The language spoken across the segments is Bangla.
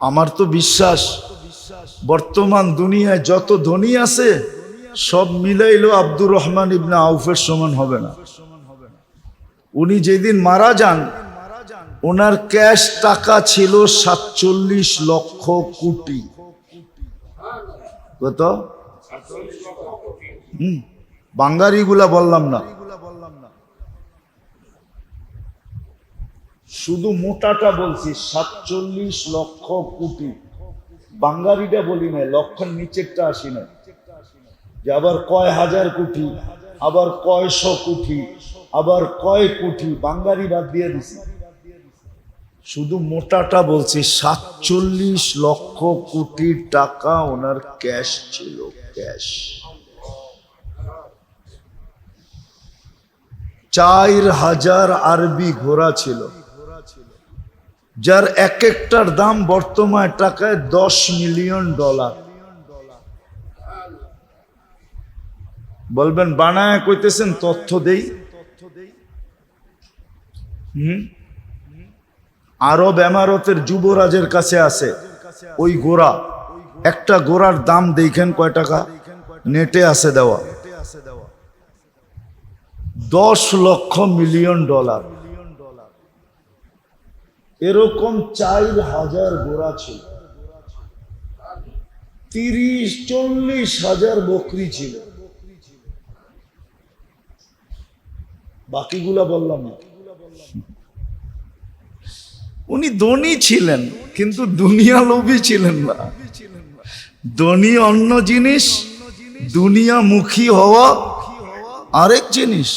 আমার তো বিশ্বাস, বর্তমান দুনিয়ায় যত ধনী আছে, সব মিলাইলো আব্দুর রহমান ইবনে আউফের সমান হবে না। উনি যেদিন মারা যান, ওনার ক্যাশ টাকা ছিল সাতচল্লিশ লক্ষ কোটি। কত? বাঙ্গারিগুলা বললাম না। শুধু মোটাটা বলছি, সাতচল্লিশ লক্ষ কোটি। বাঙ্গারিটা বলি না লক্ষের নিচেরটা আসি না যে আবার কয় হাজার কোটি, আবার কয়শো কোটি, আবার কয় কোটি বাঙ্গারি বাদ দিয়ে দিছি। শুধু মোটাটা বলছি, সাতচল্লিশ লক্ষ কোটি টাকা ওনার ক্যাশ ছিল, ক্যাশ। চার হাজার আরবি ঘোড়া ছিল। যার এক একটার দাম বর্তমান টাকায় দশ মিলিয়ন ডলার। বলবেন, বানায় কইতেছেন, তথ্য দেই। আরব এমারতের যুবরাজের কাছে আছে ওই গোড়া। একটা গোড়ার দাম দেখেন কয় টাকা? নেটে আছে দেওয়া। দশ লক্ষ মিলিয়ন ডলার। এরকম চার হাজার গোড়া ছিল। তিরিশ, চল্লিশ হাজার বকরি ছিল। বাকিগুলা বললাম উনি ধনী ছিলেন, কিন্তু দুনিয়া লোভী ছিলেন না। ধনী অন্য জিনিস দুনিয়ামুখী হওয়া আরেক জিনিস।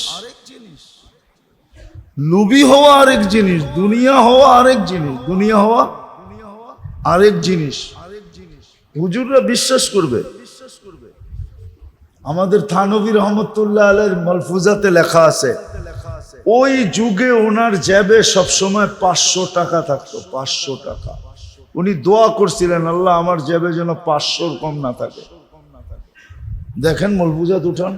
লোভী হওয়া আরেক জিনিস, দুনিয়া হওয়া আরেক জিনিস, দুনিয়া হওয়া আরেক জিনিস। হুজুররা বিশ্বাস করবে। আমাদের থানবী রহমতুল্লাহ আলের মলফুজাতে লেখা আছে, ওই যুগে ওনার জ্যাবে সবসময় পাঁচশো টাকা থাকতো, পাঁচশো টাকা। উনি দোয়া করছিলেন, আল্লাহ আমার জ্যাবে যেন পাঁচশোর কম না থাকে। দেখেন মলফুজাত উঠান।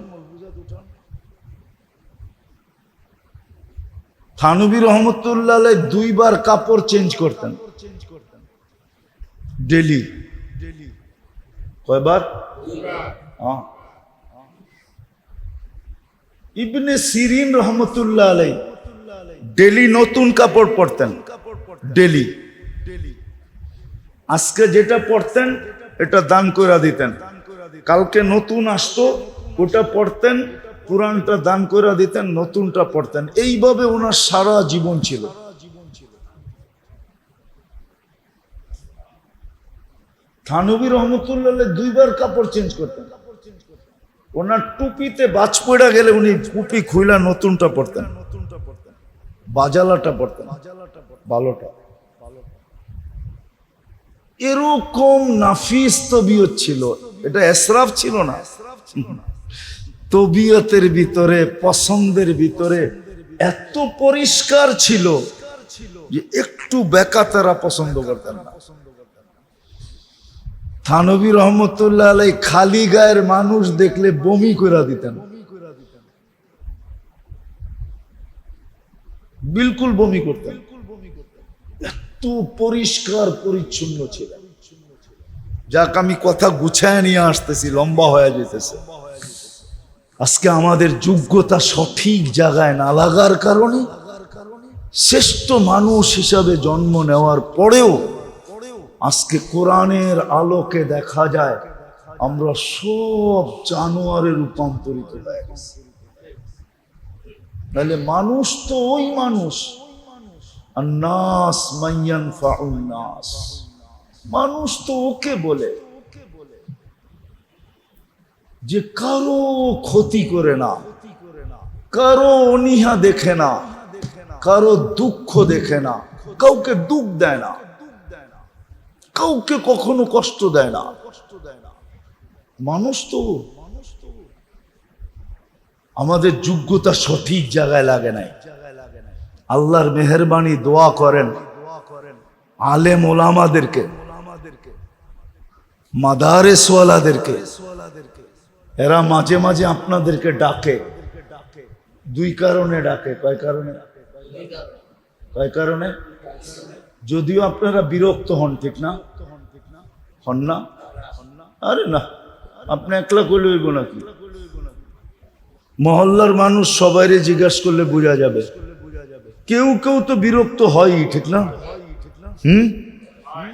থানবী রহমতুল্লাহ দুইবার কাপড় চেঞ্জ করতেন। ডেলি। কয়বার? হ্যাঁ। ইবনে সিরিন রহমতুল্লাহ আলাই ডেলি নতুন কাপড় পরতেন। ডেলি। আজকে যেটা পরতেন, এটা দান করে দিতেন। কালকে নতুন আসতো, ওটা পড়তেন পুরানটা দান করে দিতেন, নতুনটা পড়তেন। এইভাবে ওনার সারা জীবন ছিল। থানবী রহমতুল্লাহ দুইবার কাপড় চেঞ্জ করতেন। ওনার টুপিতে বাজ পড়া গেলে উনি টুপি খুইলা নতুনটা পড়তেন। বাজালাটা পড়তেন। ভালোটা এরকম নাফিস তবিয়ত ছিল। এটা এসরাফ ছিল না এসরাফ ছিল না। তবিয়তের ভিতরে, পছন্দের ভিতরে এত পরিষ্কার ছিল যে একটু বেকা তারা পছন্দ করতেন না। থানবী রহমতুল্লাহ আলাই খালি গায়ের মানুষ দেখলে বমি করে দিতেন। বিলকুল বমি করতেন। এত পরিষ্কার পরিচ্ছন্ন ছিল যাক, আমি কথা গুছায় নিয়ে আসতেছি, লম্বা হয়ে যেতেছে। আজকে আমাদের যোগ্যতা সঠিক জায়গায় না লাগার কারণে শ্রেষ্ঠ মানুষ হিসাবে জন্ম নেওয়ার পরেও আজকে কোরআনের আলোকে দেখা যায় আমরা সব জানোয়ারে রূপান্তরিত হয়ে গেছি। তাহলে মানুষ তো ওই মানুষ। নাস মাইয়ান নাস মানুষ তো ওকে বলে। যে কারও ক্ষতি করে না, কারও অনীহা দেখে না, কারও দুঃখ দেখে না, কাউকে দুঃখ দেয় না, কাউকে কখনো কষ্ট দেয় না। মানুষ তো আমাদের যোগ্যতা সঠিক জায়গায় লাগে নাই। আল্লাহর মেহরবানি দোয়া করেন, আলেম ওলামাদেরকে, মাদারেসওয়ালাদেরকে এরা মাঝে মাঝে আপনাদেরকে ডাকে। দুই কারণে ডাকে। কয় কারণে? কয় কারণে? যদিও আপনারা বিরক্ত হন, ঠিক না? হন না? আরে না, আপনি একলা করলে হইব নাকি? মহল্লার মানুষ সবাইরে জিজ্ঞাসা করলে বোঝা যাবে। কেউ কেউ তো বিরক্ত হয়ই, ঠিক না? হুম?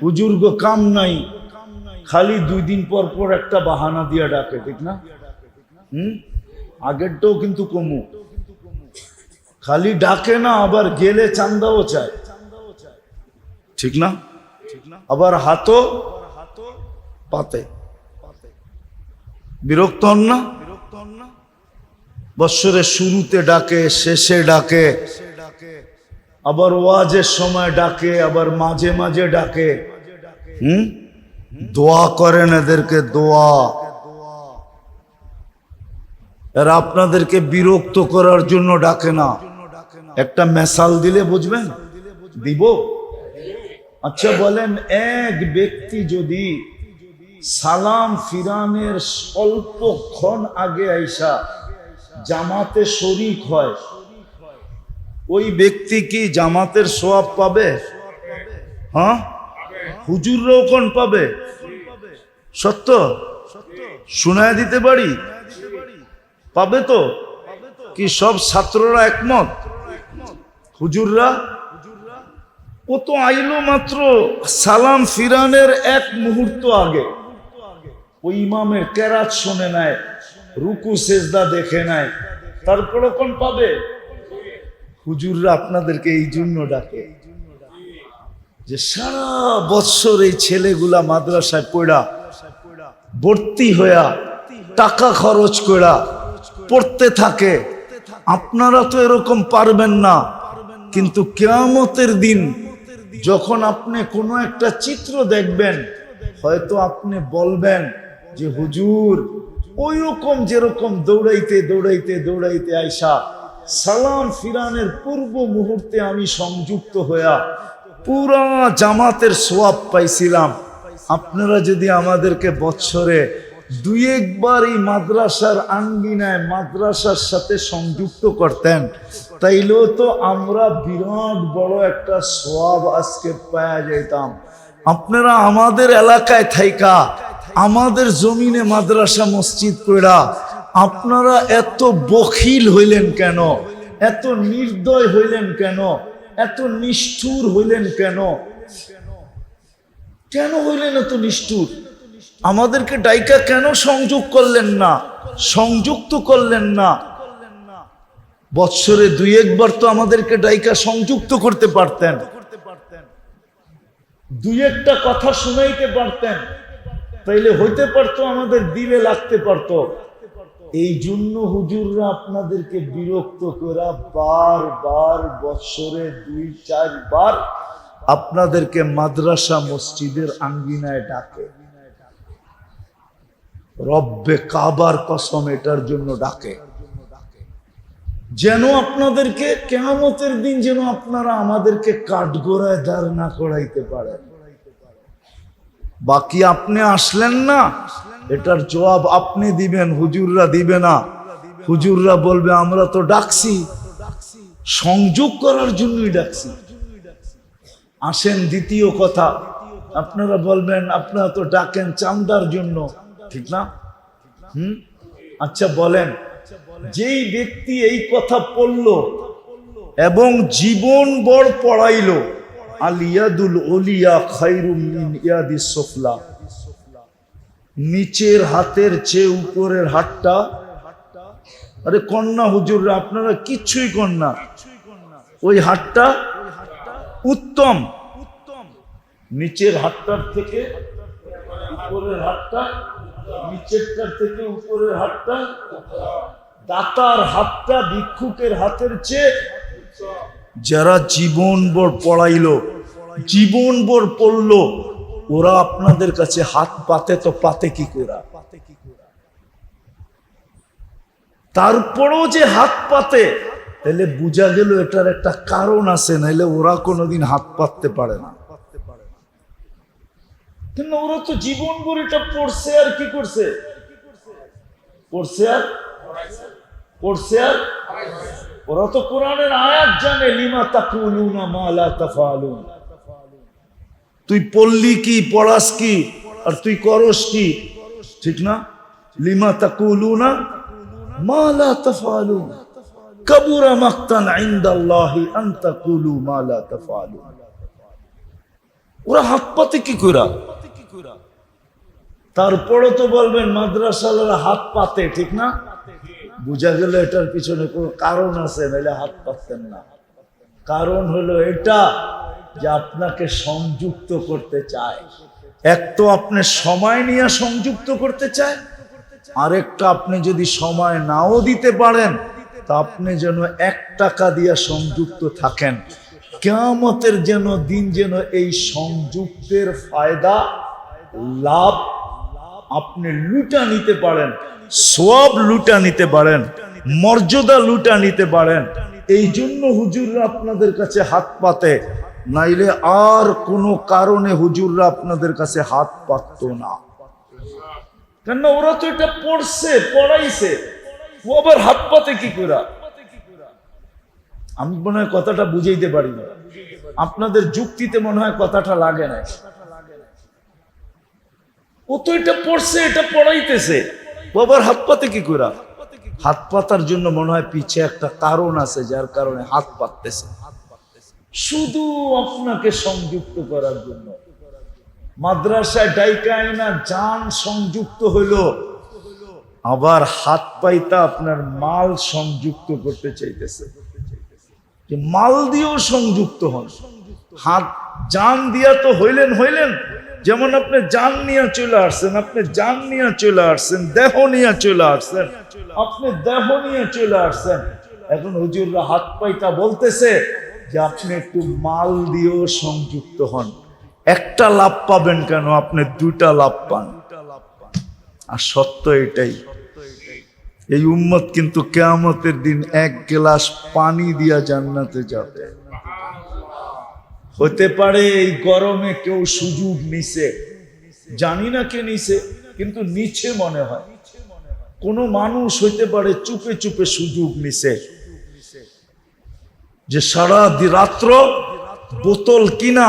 বুজুর্গ কাম নাই। খালি দুই দিন পর পর একটা বাহানা দিয়া ডাকে, ঠিক না? হুম? আগেরটাও কিন্তু কমু। খালি ডাকে না, আবার গেলে চান্দাও চায়। ঠিক না? আবার হাতও পাতে। বিরক্ত হন না? বৎসরের শুরুতে ডাকে, শেষে ডাকে। আবার ওয়াজের সময় ডাকে, আবার মাঝে মাঝে ডাকে। হুম? দোয়া করেন এদেরকে, দোয়া। এরা আপনাদেরকে বিরক্ত করার জন্য ডাকে না। একটা মেসাল দিলে বুঝবেন? দিব? আচ্ছা বলেন, এক ব্যক্তি যদি সালাম ফিরানের অল্পক্ষণ আগে আইসা জামাতে শরিক হয়, ওই ব্যক্তি কি জামাতের সোয়াব পাবে? হ্যাঁ? হুজুররাও কোন পাবে? সত্য? শোনায় দিতে পারি? পাবে তো? কি সব ছাত্ররা একমত? হুজুররা? ও তো আইলো মাত্র সালাম ফিরানের এক মুহূর্ত আগে। ওই ইমামের কেরাত শোনে নাই রুকু, সেজদা দেখে নাই তারপরে কোন পাবে? হুজুররা আপনাদেরকে এই জন্য ডাকে। যে সারা বৎসর এই ছেলেগুলা মাদ্রাসায় পড়া, ভর্তি হইয়া টাকা খরচ করা পড়তে থাকে। আপনারা তো এরকম পারবেন না। কিন্তু কেয়ামতের দিন যখন আপনি কোনো একটা চিত্র দেখবেন, হয়তো আপনি বলবেন যে, হুজুর ওই রকম যেরকম দৌড়াইতে দৌড়াইতে দৌড়াইতে আইসা, সালাম ফিরানের পূর্ব মুহূর্তে আমি সংযুক্ত হইয়া পুরা জামাতের সোয়াব পাইছিলাম। আপনারা যদি আমাদেরকে বৎসরে দুই একবার এই মাদ্রাসার আঙ্গিনায় মাদ্রাসার সাথে সংযুক্ত করতেন, তাইলেও তো আমরা বিরাট বড় একটা সোয়াব আজকে পাওয়া যাইতাম। আপনারা আমাদের এলাকায় থাইকা, আমাদের জমিনে মাদ্রাসা মসজিদ কইরা, আপনারা এত বখিল হইলেন কেন? এত নির্দয় হইলেন কেন? এত নিষ্ঠুর হইলেন কেন? কেন হইলেন এত নিষ্ঠুর? আমাদেরকে ডাইকা কেন সংযোগ করলেন না? সংযুক্ত করলেন না? বৎসরে দুই একবার তো আমাদেরকে ডাইকা সংযুক্ত করতে পারতেন। দুই একটা কথা শুনাইতে পারতেন। তাইলে হইতে পারতো, আমাদের দিলে লাগতে পারতো। এই জন্য হুজুররা আপনাদেরকে বিরক্ত করা বার বার বৎসরে দুই চারবার আপনাদেরকে মাদ্রাসা মসজিদের আঙ্গিনায় ডাকে। রব্বে কাবার কসম এটার জন্য ডাকে। যেন আপনাদেরকে কেমতের দিন যেন আপনারা আমাদেরকে কাঠগোড়ায় দাঁড় না করাইতে পারেন। বাকি আপনি আসলেন না? এটার জবাব আপনি দিবেন, হুজুররা দিবে না। হুজুররা বলবে, আমরা তো ডাকছি। সংযোগ করার জন্যই ডাকছি। আসেন দ্বিতীয় কথা, আপনারা বলবেন, আপনারা তো ডাকেন চান্দার জন্য। ঠিক না? হুম? আচ্ছা বলেন, যেই ব্যক্তি এই কথা পড়ল এবং জীবন বড় পড়াইল আলিয়াদুল ওলিয়া খাইরুম মিন ইয়াদিস সুফলা। নিচের হাতের চেয়ে উপরের হাতটা। আরে কন্যা হুজুররা, আপনারা কিচ্ছুই কন্যা ওই হাতটা উত্তম। উত্তম নিচের হাতটার থেকে উপরের হাতটা, নিচেরটার থেকে উপরের হাতটা। দাতার হাতটা ভিক্ষুকের হাতের চেয়ে যারা জীবন ভর পড়াইলো জীবন ভর পড়ল ওরা আপনাদের কাছে হাত পাতে তো পাতে কি করা? তারপরেও যে হাত পাতে, তাহলে বোঝা গেল এটার একটা কারণ আছে নাহলে ওরা কোনোদিন হাত পাততে পারে না। কিন্তু ওরা তো জীবন এটা পড়ছে আর কি করছে? পড়ছে আর? পড়ছে আর? ওরা তো কোরআনের আয়াত জানে, লিমা তাকুলুনা মা তাফালুন। তুই পড়লি কি, পড়াস কি, আর তুই করস কি? ঠিক না? লিমা তাকুলুনা মা লা তাফআলুন কাবুরা মাকতান ইনদাল্লাহি আন তাকুলু মা লা তাফআলুন ওরা হাত পাতে কি কইরা? তারপরে তো বলবেন মাদ্রাসালারা হাত পাতে ঠিক না? বুঝা গেল এটার পিছনে কোনো কারণ আছে নাহলে হাত পাততেন না। কারণ হলো এটা যে আপনাকে সংযুক্ত করতে চায়। এক তো আপনি সময় নিয়ে সংযুক্ত করতে চায়, আরেকটা আপনি যদি সময় নাও দিতে পারেন, তা আপনি যেন এক টাকা দিয়ে সংযুক্ত থাকেন। কেয়ামতের যেন দিন যেন এই সংযুক্তের ফায়দা, লাভ আপনি লুটা নিতে পারেন সব লুটা নিতে পারেন, মর্যাদা লুটা নিতে পারেন। এই জন্য হুজুররা আপনাদের কাছে হাত পাতে। নাইলে আর কোনো কারণে হুজুররা আপনাদের কাছে হাত পাততো না। কেন ওরা তো এটা পড়ছে পড়াইছে। ও আবার হাত পাতে কি করে? আমি মনে হয় কথাটা বুঝাইতে পারি না। আপনাদের যুক্তিতে মনে হয় কথাটা লাগে না। ও তো এটা পড়ছে এটা পড়াইতেছে। ও আবার হাত পাতে কি করে? হাত পাতার জন্য মনে হয় পিছে একটা কারণ আছে যার কারণে হাত পাততেছে। শুধু আপনাকে সংযুক্ত করার জন্য। মাদ্রাসায় ডাইকায় না যান সংযুক্ত হইল। আবার হাত পাইতা আপনার মাল সংযুক্ত করতে চাইতেছে। মাল দিয়েও সংযুক্ত হন। হাত জান দিয়া তো হইলেন হইলেন। যেমন আপনি জান নিয়ে চলে আসছেন, আপনি জান নিয়ে চলে আসছেন, দেহ নিয়ে চলে আসছেন, আপনি দেহ নিয়ে চলে আসছেন। এখন হুজুররা হাত পাইতা বলতেছে যে আপনি একটু মাল দিয়েও সংযুক্ত হন। একটা লাভ পাবেন কেন? আপনি দুটা লাভ পান। আর সত্য এটাই, এই উম্মত কিন্তু কেয়ামতের দিন এক গ্লাস পানি দিয়া জান্নাতে যাবে। হতে পারে এই গরমে কেউ সুযোগ নিছে, জানি না কে নিছে, কিন্তু নিচে মনে হয়। কোন মানুষ হইতে পারে চুপে চুপে সুযোগ নিছে। যে সারা রাত্র বোতল কিনা,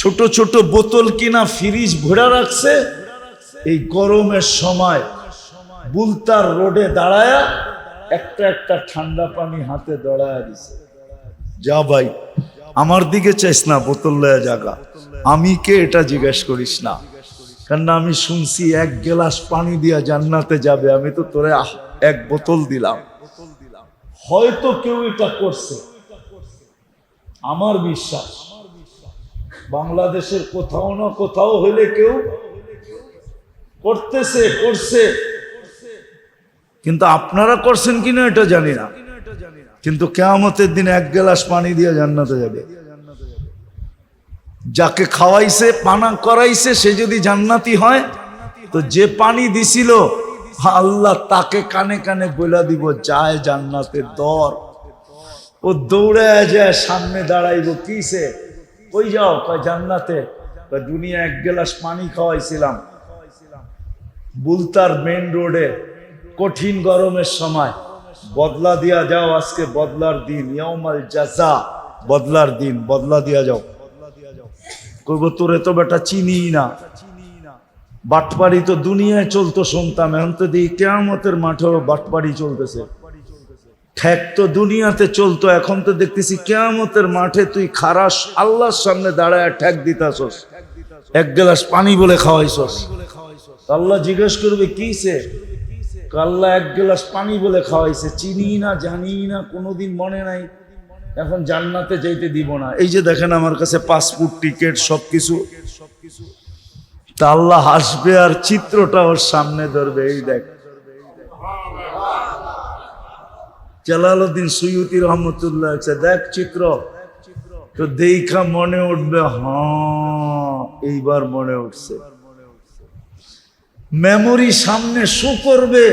ছোট ছোট বোতল কিনা ফ্রিজ ভরে রাখছে, এই গরমের সময় বুলতার রোডে দাঁড়ায়া একটা একটা ঠান্ডা পানি হাতে দাঁড়ায় দিছে। যা ভাই, আমার দিকে চাইস না বোতল লয়া জাগা। আমি কে এটা জিজ্ঞেস করিস না। কেন আমি শুনছি এক গ্লাস পানি দিয়া জান্নাতে যাবে, আমি তো তোরে এক বোতল দিলাম। হয়তো কেউ এটা করছে। আমার বিশ্বাস, বাংলাদেশের কোথাও না কোথাও হইলে কেউ করতেছে, করছে। কিন্তু আপনারা করছেন কিনা এটা জানি না। কিন্তু কেয়ামতের দিন এক গ্লাস পানি দিয়ে জান্নাতে যাবে। যাকে খাওয়াইছে, পানা করাইছে, সে যদি জান্নাতি হয়, তো যে পানি দিছিল, আল্লাহ তাকে কানে কানে বলে দিব, যায় জান্নাতের দর। ও দৌড়ে যায়, সামনে দাঁড়াইব কিসে কই যাও? কয়, জান্নাতে। দুনিয়া এক গ্লাস পানি খাওয়াইছিলাম। বুলতার মেন রোডে, কঠিন গরমের সময়, বদলা দিয়া যাও, আজকে বদলার দিন। জাজা, বদলার দিন, বদলা দিয়া যাও। কইব, তোরে তো বেটা চিনি না। বাটপাড়ি তো দুনিয়ায় চলতো শুনতাম, এখন তো দিই কেয়ামতের মাঠেও বাটপাড়ি চলতেছে। ঠেক তো দুনিয়াতে চলতো, এখন তো দেখতেছি কেয়ামতের মাঠে তুই খারাস, আল্লাহর সামনে দাঁড়ায় ঠেক দিতাছস। এক গ্লাস পানি বলে খাওয়াইছস। আল্লাহ জিজ্ঞেস করবে, কি সে? আল্লাহ এক গ্লাস পানি বলে খাওয়াইছে, চিনি না, জানি না, কোনোদিন মনে নাই। এখন জান্নাতে যাইতে দিব না। এই যে দেখেন আমার কাছে পাসপোর্ট, টিকিট, সবকিছু। তা আল্লাহ হাসবে আর চিত্রটা ওর সামনে ধরবে, এই দেখ। জালালউদ্দিন সৈয়দি রহমতুল্লাহ দেখ চিত্র। তো দেখা মনে উঠবে হ্যাঁ এইবার মনে উঠছে। মেমোরি সামনে শো করবে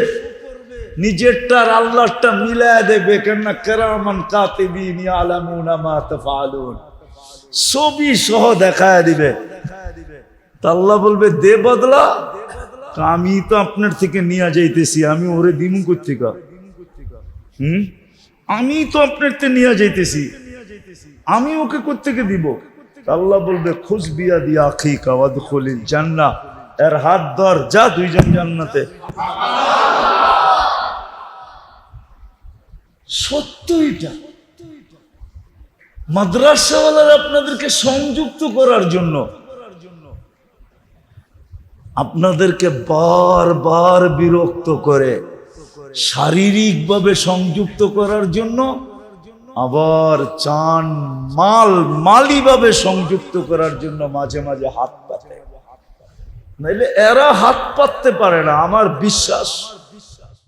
নিজেরটার আল্লাহটা মিলায় দেবে, কেননা কেরামান কাতিবিন ইয়ালামুনা মা তাফআলুন। ছবি সহ দেখায় দিবে। আল্লাহ বলবে, দে বদলা। আমি তো আপনার থেকে নিয়ে যাইতেছি, আমি ওরে দিমু কোথেকে হুম? আমি তো আপনার থেকে নিয়ে যাইতেছি। আমি ওকে কোথেকে দিব? আল্লাহ বলবে খুশ বিয়া দিয়া আখি কাওয়াদ খলিল জান্নাহ। এর হাত ধর, যা দুইজন জান্নাতে। সত্য এটা মাদ্রাসাওয়ালার আপনাদেরকে সংযুক্ত করার জন্য, আপনাদেরকে বারবার বিরক্ত করে। শারীরিকভাবে সংযুক্ত করার জন্য আবার চান মাল, মালিভাবে সংযুক্ত করার জন্য মাঝে মাঝে হাত পাতে। নাইলে এরা হাত পাততে পারে না, আমার বিশ্বাস।